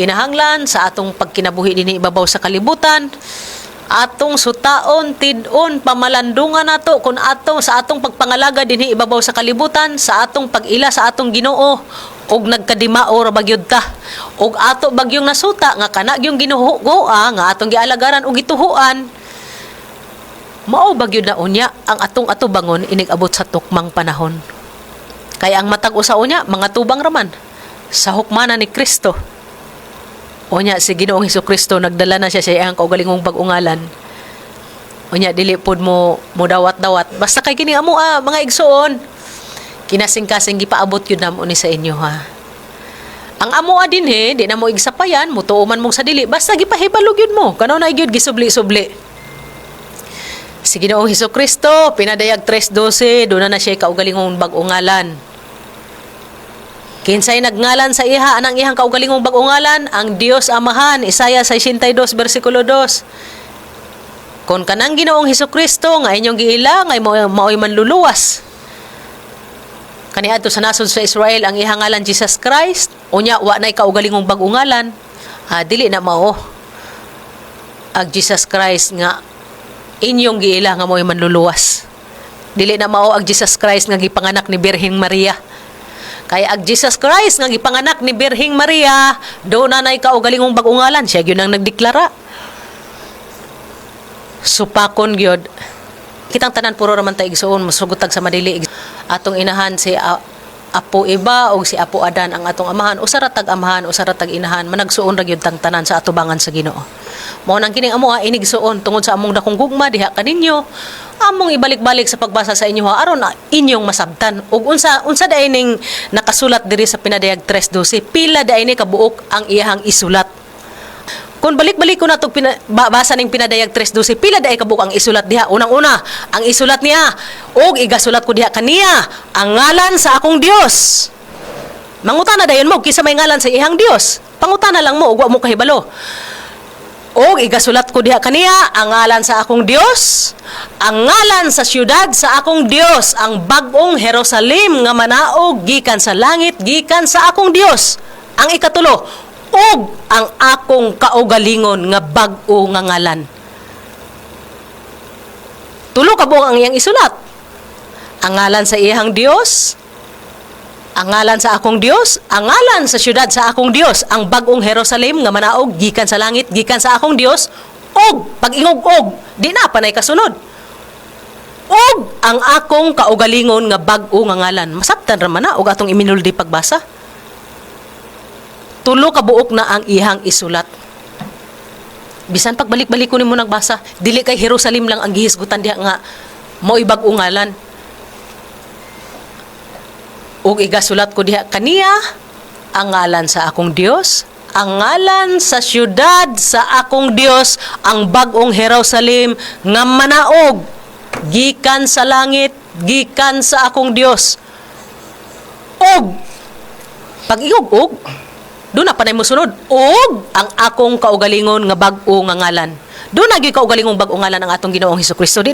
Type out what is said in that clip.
kinahanglan sa atong pagkinabuhi dinhi ibabaw sa kalibutan. Atong sutaon tidon pamalandungan nato kun ato sa atong pagpangalaga dinhi ibabaw sa kalibutan sa atong pag-ila sa atong Ginoo og nagkadimao ra bagyod ta og ato bagyong nasuta nga kana gyung ginuhugoa nga atong gialagaran og gituhuan mao bagyod na unya ang atong ato bangon inig-abot sa tukmang panahon. Kaya ang matag usa unya mga tubang raman sa hukmana ni Kristo Unya si Ginoong Hesus Kristo nagdala na siya sa iyang kaugalingong pag-ungalan. Unya dili pod mo mo dawat-dawat. Basta kay kini amo ah, mga igsoon. Kinasing-kasing gipaabot yun namo ni sa inyo ha. Ang amo ah din he, di na mo igsapayan, mutuo man mong sa dili, basta gipahibalog yun mo. Kano na gyud gisubli-subli. Si Ginoong Hesus Kristo, pinadayag 3.12, doon na na siya kaugalingong bag-ungalan. Kinsay nagngalan sa iha anang ihang kaugalingong bag-ungalan ang Dios Amahan Isaya 62 bersikulo 2 Kon kanang Ginoong Hesukristo nga inyong giila nga mao maoy manluluwas. Kaniadto sa nasod sa Israel ang ihang ngalan Jesus Christ unya wa nay kaugalingong bag-ungalan ah, dili na mao. Ag Jesus Christ nga inyong giila nga mo'y manluluwas. Dili na mao ag Jesus Christ nga gipanganak ni Birheng Maria kaya ag Jesus Christ nga gipanganak ni Birhing Maria, do na nay kaugalingong bag-ungalan, siya gyud ang nagdeklara. Supakon gyud. Kitang tanan puro raman ta igsuon, musugutag sa madili. Atong inahan si A- Apo Iba o si Apo Adan ang atong amahan, usara tag amahan, usara tag inahan, managsuon ra gyud tang tanan sa atubangan sa Ginoo. Mao nang kining amo inigsuon tungod sa among dakong gugma diha kaninyo. Among ibalik-balik sa pagbasa sa inyo aron na inyong masabtan. Ug unsa unsa daay ning nakasulat diri sa pinadayag 3:12, pila daay ni kabuok ang iyahang isulat. Kung balik-balik ko na itong basa ng pinadayag 3.12, pila daay kabuok ang isulat diha. Unang-una, ang isulat niya, og igasulat ko diha kaniya, ang ngalan sa akong Dios. Mangutana dayon mo, kisa may ngalan sa ihang Dios. Pangutana lang mo, ug wa mo kahibalo. Og igasulat ko diha kaniya, ang ngalan sa akong Dios, ang ngalan sa syudad sa akong Dios, ang bag-ong Jerusalem nga manaog gikan sa langit, gikan sa akong Dios. Ang ikatulo, og ang akong kaugalingon nga bag-o nga ngalan. Tulo ka ang iyang isulat. Ang ngalan sa iyang Dios, ang ngalan sa akong Dios, ang ngalan sa syudad sa akong Dios, ang bag-ong Jerusalem nga manaog gikan sa langit, gikan sa akong Dios, og pag-ingog og di na panay kasunod. Og ang akong kaugalingon nga bag-o nga ngalan. Masabtan ra man na og atong iminuldi pagbasa tulo ka buok na ang ihang isulat. Bisan pagbalik-balik ko nimo nagbasa, dili kay Jerusalem lang ang gihisgutan diha nga mo ibag ungalan. Ug igasulat ko diha kaniya ang ngalan sa akong Dios, ang ngalan sa syudad sa akong Dios, ang bag-ong Jerusalem nga manaog gikan sa langit, gikan sa akong Dios. Og pag-iog-og, doon na panay mo sunod. Og ang akong kaugalingon nga bag-o nga ngalan. Doon na gyud kaugalingong bag-o ngalan ang atong Ginoong Hesus Kristo.